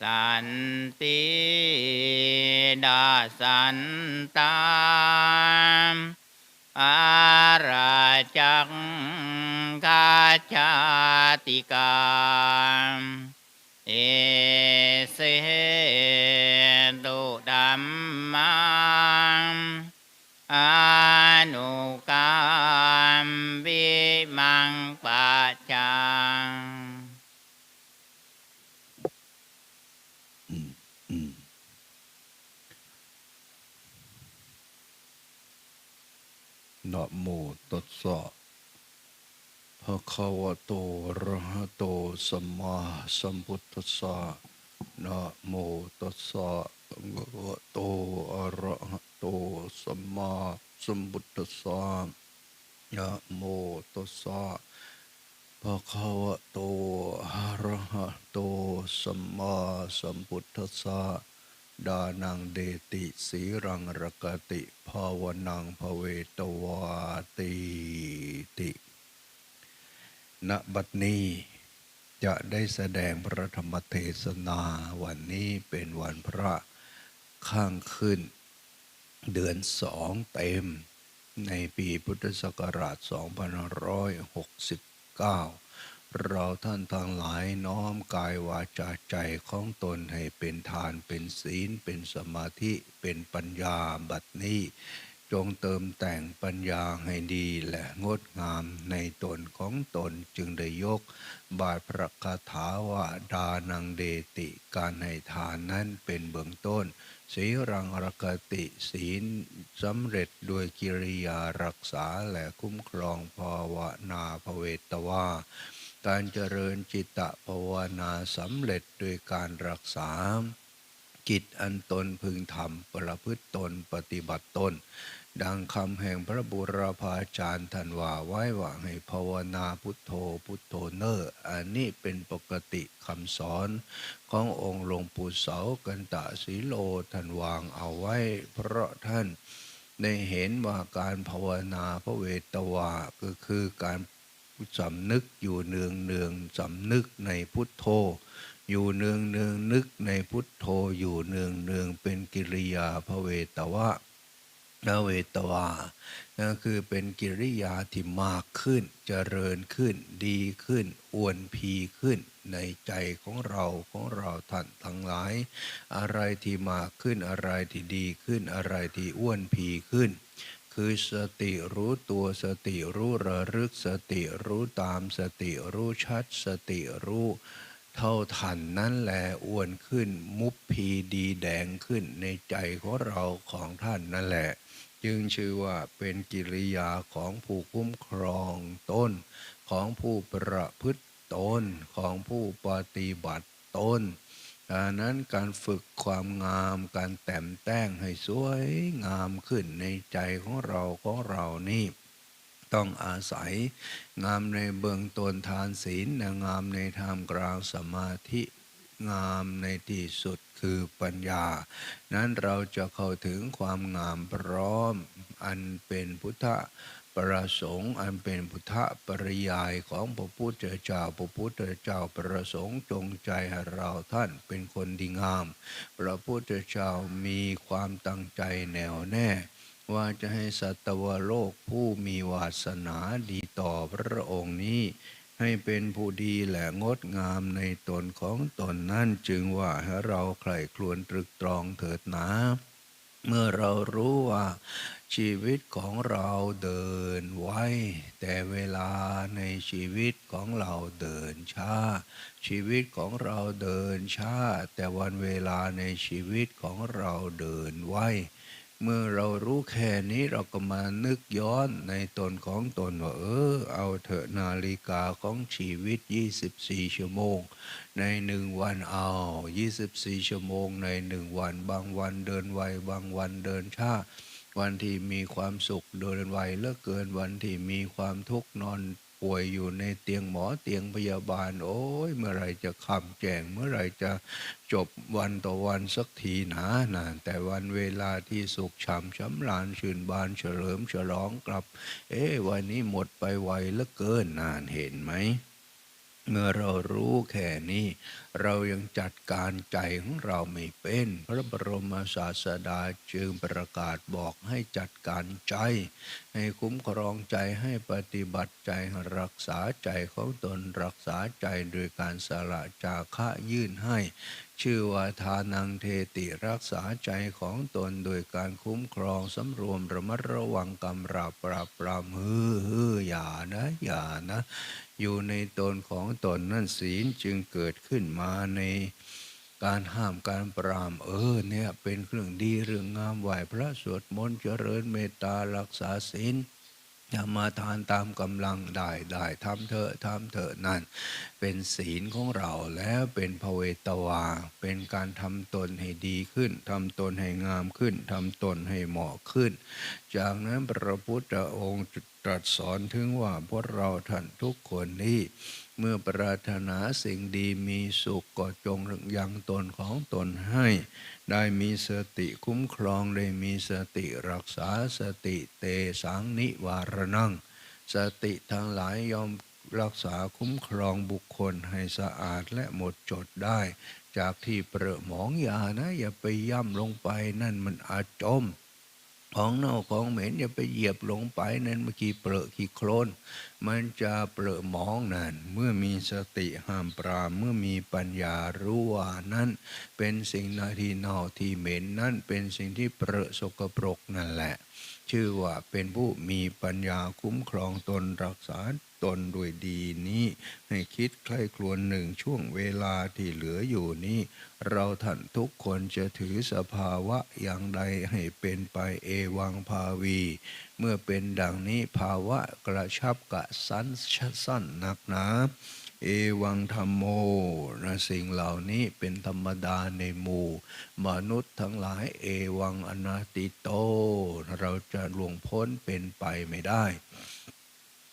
สันติดาสันตามอาราจักกาชาติกามเอเสตุดัมมังอนุกามวิมังปัจจัง อืมนะโม ตัสสะภะคะวะโตอะระหะโตสัมมาสัมพุทธัสสะนะโมตัสสะภะคะวะโตอะระหะโตสัมมาสัมพุทธัสสะนะโมตัสสะภะคะวะโตอะระหะโตสัมมาสัมพุทธัสสะดานังเดติสีรังรกติ ภาวนังภเวตวาติติ ณ บัดนี้จะได้แสดงพระธรรมเทศนาวันนี้เป็นวันพระข้างขึ้น เดือนสองเต็ม ในปีพุทธศักราช 2569 เราท่านทั้งหลายน้อมกายวาจาใจของตนให้เป็นทานเป็นศีล เป็นสมาธิเป็นปัญญาบัดนี้ จงเติมแต่งปัญญาให้ดีและงดงามในตนของตนจึงได้ยก บาทพระคาถาว่าดานังเดติการให้ทานนั้นเป็นเบื้องต้นสีรังรกติศีลสำเร็จด้วยกิริยารักษาและคุ้มครองภาวนาภเวตวา การเจริญจิตตภาวนาสำเร็จด้วยการรักษากิจอันตนพึงทำประพฤติตนปฏิบัติตน ดังคำแห่งพระบุรพาจารย์ท่านว่าไว้ว่าให้ภาวนาพุทโธพุทโธเนอร์อันนี้เป็นปกติคำสอนขององค์หลวงปู่เสากันตะสีโลท่านวางเอาไว้ เพราะท่านได้เห็นว่าการภาวนาพระเวตวาก็คือการ สำนึกอยู่เนืองเนืองสำนึกในพุทโธ อยู่เนืองเนืองนึกในพุทโธอยู่เนืองเนืองเป็นกิริยาพระเวตวะนเวตวานั่นคือเป็นกิริยาที่มากขึ้นเจริญขึ้น ดีขึ้น อ้วนพีขึ้น ในใจของเราของเราท่านทั้งหลาย อะไรที่มากขึ้นอะไรที่ดีขึ้น อะไรที่อ้วนพีขึ้น คือสติรู้ตัวสติรู้ระลึกสติรู้ตามสติรู้ชัด สติรู้เท่าทันนั่นแหละอ้วนขึ้น มุบพีดีแดงขึ้นในใจของเราของท่านนั่นแหละ จึงชื่อว่าเป็นกิริยาของผู้คุ้มครองต้น ของผู้ประพฤติตนของผู้ปฏิบัติตน ดังนั้นการฝึกความงามการแต่มแต่งให้สวยงามขึ้นในใจของเราของเรานี่ต้องอาศัย งามในเบื้องต้นทานศีลงามในทามกลางสมาธิงามในที่สุดคือปัญญา นั้นเราจะเข้าถึงความงามพร้อม อันเป็นพุทธ ประสงค์อันเป็นพุทธปริยายของพระพุทธเจ้าพระพุทธเจ้าประสงค์จงใจให้เราท่านเป็นคนดีงาม พระพุทธเจ้ามีความตั้งใจแน่วแน่ว่าจะให้สัตวโลกผู้มีวาสนาดีต่อพระองค์นี้ ให้เป็นผู้ดีและงดงามในตนของตนนั่นจึงว่าให้เราใคร่ครวญตรึกตรองเถิดนา เมื่อเรารู้ว่าชีวิตของเราเดินไวแต่เวลาในชีวิตของเราเดินช้า ชีวิตของเราเดินช้า แต่วันเวลาในชีวิตของเราเดินไว เมื่อเรารู้แค่นี้เราก็มานึกย้อนในตนของตนว่าเออ เอาเถอะนาฬิกาของชีวิต 24 ชั่วโมง ในหนึ่งวันเอา 24 ชั่วโมง ในหนึ่งวัน บางวันเดินไว บางวันเดินช้าวันที่มีความสุขเดินไวเลือเกินวันที่มีความทุกข์นอน ป่วยอยู่ในเตียงหมอเตียงพยาบาล โอ้ยเมื่อไรจะคำแจงเมื่อไรจะจบวันต่อวันสักทีหนานะแต่วันเวลาที่สุขช่ำช้ำลานชื่นบานเฉลิมฉลองกลับ เอ๊วันนี้หมดไปไวเหลือเกินนานเห็นไหมเมื่อเรารู้แค่นี้เรายังจัดการใจของเราไม่เป็น พระบรมศาสดาจึงประกาศบอกให้จัดการใจ ให้คุ้มครองใจให้ปฏิบัติใจรักษาใจของตนรักษาใจโดยการสละจาคะยื่นให้ ชื่อว่าทานังเทติรักษาใจของตนโดยการคุ้มครองสำรวมระมัดระวังกำราบปราบปรามฮือฮืออย่านะอย่านะ อยู่ในตนของตนนั่นศีลจึงเกิดขึ้นมาาในการห้ามการปราม เออเนี่ยเป็นเครื่องดีเรื่องงามไหวพระสวดมนต์เจริญเมตตารักษาศีลอย่ามาทานตามกำลังได้ได้ทำเถอะทำเถอะนั่น เป็นศีลของเราแล้วเป็นภเวตวา เป็นการทำตนให้ดีขึ้นทำตนให้งามขึ้นทำตนให้เหมาะขึ้น จากนั้นพระพุทธองค์ตรัสสอนถึงว่าพวกเราท่านทุกคนนี้ เมื่อปรารถนาสิ่งดีมีสุขก็จงยังตนของตนให้ ได้มีสติคุ้มครองได้มีสติรักษาสติเตสังนิวารนัง สติทั้งหลายยอมรักษาคุ้มครองบุคคลให้สะอาดและหมดจดได้ จากที่เปรอะหมองยานะ อย่าไปย่ำลงไปนั่นมันอาจจม ของเน่าของเหม็นอย่าไปเหยียบลงไปนั่นเมื่อกี้เปรอะขี้โคลนมันจะเปรอะหมองนั่นเมื่อมีสติห้ามปรามเมื่อมีปัญญารู้ว่านั้นเป็นสิ่งนาทีเน่าที่เหม็นนั่นเป็นสิ่งที่เปรอะสกปรกนั่นแหละ ชื่อว่าเป็นผู้มีปัญญาคุ้มครองตนรักษาตนด้วยดีนี้ ให้คิดใคร่ครวญหนึ่งช่วงเวลาที่เหลืออยู่นี้ เราท่านทุกคนจะถือสภาวะอย่างใดให้เป็นไปเอวังภาวี เมื่อเป็นดังนี้ภาวะกระชับกะสั้นสั้นหนักหนา เอวังธรรมโมนะสิ่งเหล่านี้เป็นธรรมดาในหมู่ มนุษย์ทั้งหลายเอวังอนาติโต เราจะล่วงพ้นเป็นไปไม่ได้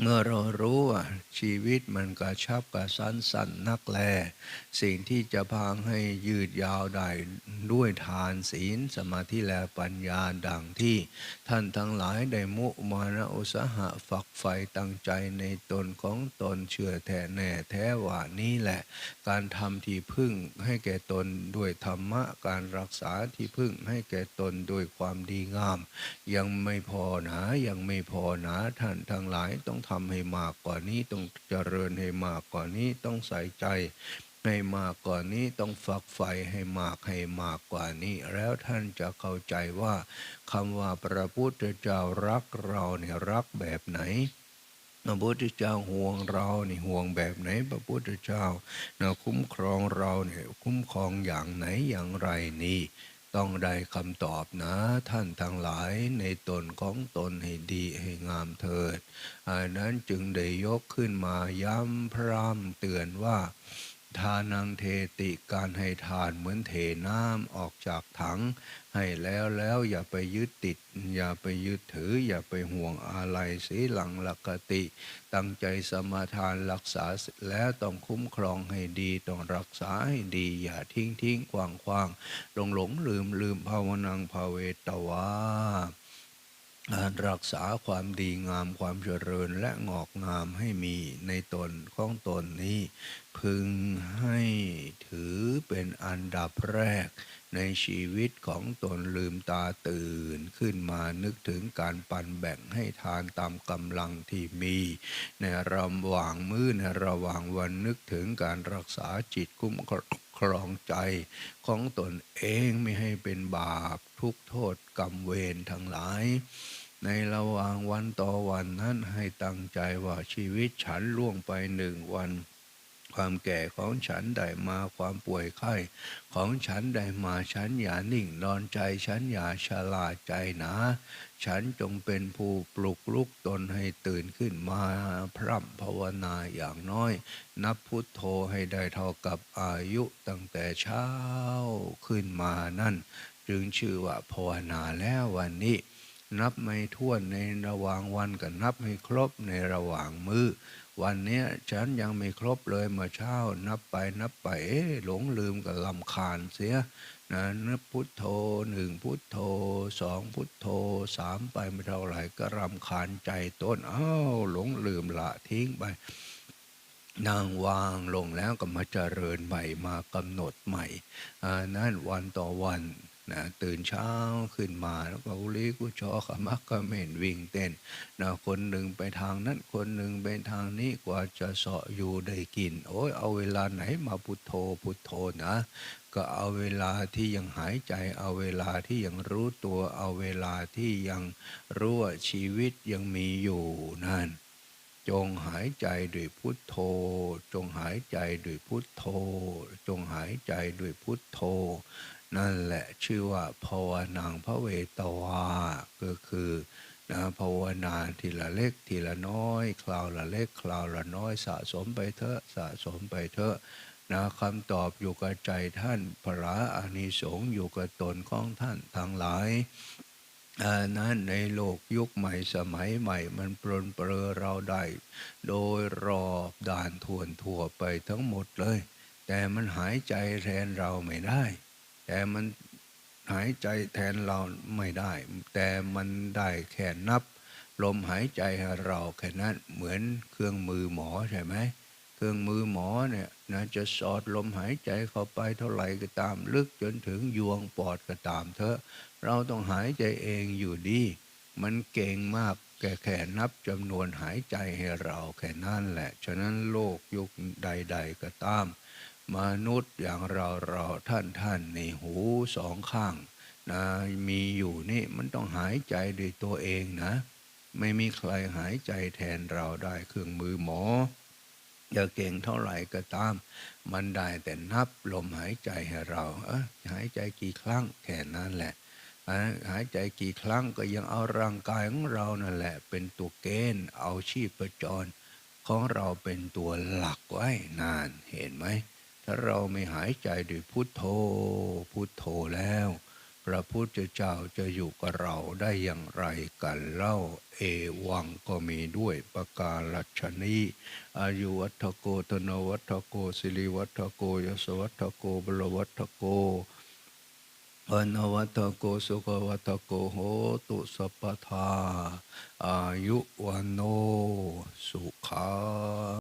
เมื่อเรารู้ว่าชีวิตมันกระชับกระสั้นสั้นนักแล สิ่งที่จะพางให้ยืดยาวได้ด้วยทานศีลสมาธิและปัญญาดังที่ ท่านทั้งหลายได้มุมานะอุสาหะฝักใฝ่ตั้งใจในตนของตนเชื่อแท้แน่แท้ว่านี่แหละ การทำที่พึ่งให้แก่ตนด้วยธรรมะการรักษาที่พึ่งให้แก่ตนด้วยความดีงาม ยังไม่พอหนายังไม่พอหนาท่านทั้งหลายต้องทำให้มากกว่านี้ต้องเจริญให้มากกว่านี้ต้องใส่ใจให้มากกว่านี้ต้องฝักใฝ่ให้มากให้มากกว่านี้ แล้วท่านจะเข้าใจว่าคำว่าพระพุทธเจ้ารักเราเนี่ยรักแบบไหนพระพุทธเจ้าห่วงเรานี่ห่วงแบบไหน พระพุทธเจ้านะคุ้มครองเราเนี่ยคุ้มครองอย่างไหนอย่างไรนี่ ต้องได้คำตอบนะท่านทั้งหลายในตนของตนให้ดีให้งามเถิดอันนั้นจึงได้ยกขึ้นมาย้ำพร่ำเตือนว่า ทานังเทติการให้ทานเหมือนเทน้ำออกจากถัง ให้แล้วแล้วอย่าไปยึดติด อย่าไปยึดถือ อย่าไปห่วงอะไรเสียหลังหลักติ ตั้งใจสมาทานรักษาแล้วต้องคุ้มครองให้ดีต้องรักษาให้ดี อย่าทิ้งทิ้งควางควางหลงหลงลืมลืมภาวนังภาเวตวา รรักษาความดีงามความเจริญและงอกงามให้มีในตนของตนนี้ พึงให้ถือเป็นอันดับแรก ในชีวิตของตนลืมตาตื่นขึ้นมานึกถึงการปันแบ่งให้ทานตามกำลังที่มี ในระหว่างมื้อในระหว่างวันนึกถึงการรักษาจิตคุ้มครอง ครองใจของตนเองไม่ให้เป็นบาปทุกโทษกรรมเวรทั้งหลาย ในระหว่างวันต่อวันนั้นให้ตั้งใจว่าชีวิตฉันล่วงไปหนึ่งวัน ความแก่ของฉันได้มาความป่วยไข้ ของฉันได้มาฉันอย่านิ่งนอนใจ ฉันอย่าชลาใจนาฉันจงเป็นผู้ปลุกลุกตนให้ตื่นขึ้นมาพร่ำภาวนาอย่างน้อย นับพุทโธให้ได้เท่ากับอายุตั้งแต่เช้าขึ้นมานั่น จึงชื่อว่าภาวนาแล้ววันนี้นับไม่ถ้วนในระหว่างวันก็นับให้ครบในระหว่างมือ้อ วันนี้ฉันยังไม่ครบเลยเมื่อเช้านับไปนับไปหลงลืมกับลำคาญเสียนะนับพุทโธหนึ่งพุทโธสองพุทโธสามไปไม่เท่าไหร่ก็รำคาญใจต้นอ้าวหลงลืมละทิ้งไปนั่งวางลงแล้วก็มาเจริญใหม่มากำหนดใหม่อนั่นวันต่อวัน นะตื่นเช้าขึ้นมาแล้วก็อุลิกุชอขมักเม่นวิ่งเต้นนะคนหนึ่งไปทางนั้นคนหนึ่งไปทางนี้กว่าจะเสาะอยู่ได้กิน โอ้ยเอาเวลาไหนมาพุทโธพุทโธนะ ก็เอาเวลาที่ยังหายใจ เอาเวลาที่ยังรู้ตัวเอาเวลาที่ยังรู้ว่าชีวิตยังมีอยู่นั่นจงหายใจด้วยพุทโธ จงหายใจด้วยพุทโธ จงหายใจด้วยพุทโธ นั่นแหละชื่อว่าภาวนาพระเวตาวาก็คือนะภาวนาทีละเล็กทีละน้อย คราวละเล็กคราวละน้อยสะสมไปเถอะสะสมไปเถอะนะคำตอบอยู่กับใจท่านพระอานิสงส์อยู่กับตนของท่านทั้งหลายนั้นในโลกยุคใหม่สมัยใหม่มันปรนเปรอเราได้ โดยรอบด่านทวนทั่วไปทั้งหมดเลย แต่มันหายใจแทนเราไม่ได้ แต่มันหายใจแทนเราไม่ได้ แต่มันได้แค่นับ ลมหายใจให้เราแค่นั้นเหมือนเครื่องมือหมอใช่ไหมเครื่องมือหมอเนี่ยนะจะสอดลมหายใจเข้าไปเท่าไหร่ก็ตามลึกจนถึงยวงปอดก็ตามเถอะ เราต้องหายใจเองอยู่ดี มันเก่งมากแก่แค่นับจำนวนหายใจให้เราแค่นั้นแหละ ฉะนั้นโลกยุคใด ๆ ก็ตาม มนุษย์อย่างเราเราท่านท่านในหูสองข้างนะมีอยู่นี่มันต้องหายใจด้วยตัวเองนะ ไม่มีใครหายใจแทนเราได้เครื่องมือหมออย่าเก่งเท่าไหร่ก็ตาม มันได้แต่นับลมหายใจให้เราเออหายใจกี่ครั้งแค่นั้นแหละ หายใจกี่ครั้งก็ยังเอาร่างกายของเรานั่นแหละ เป็นตัวเกณฑ์เอาชีพจร ของเราเป็นตัวหลักไว้นานเห็นไหม ถ้าเราไม่หายใจด้วยพุทโธ พุทโธแล้ว พระพุทธเจ้าจะอยู่กับเราได้อย่างไรกันเล่าเอวังก็มีด้วยประกาศชนีอายุวัฒโกธนวัฒโกสิริวัฒโกยศวัฒโกบลวัฒโกอนวัตโกสุขวัตโกโหตุสัพพทาอายุวันโนสุขา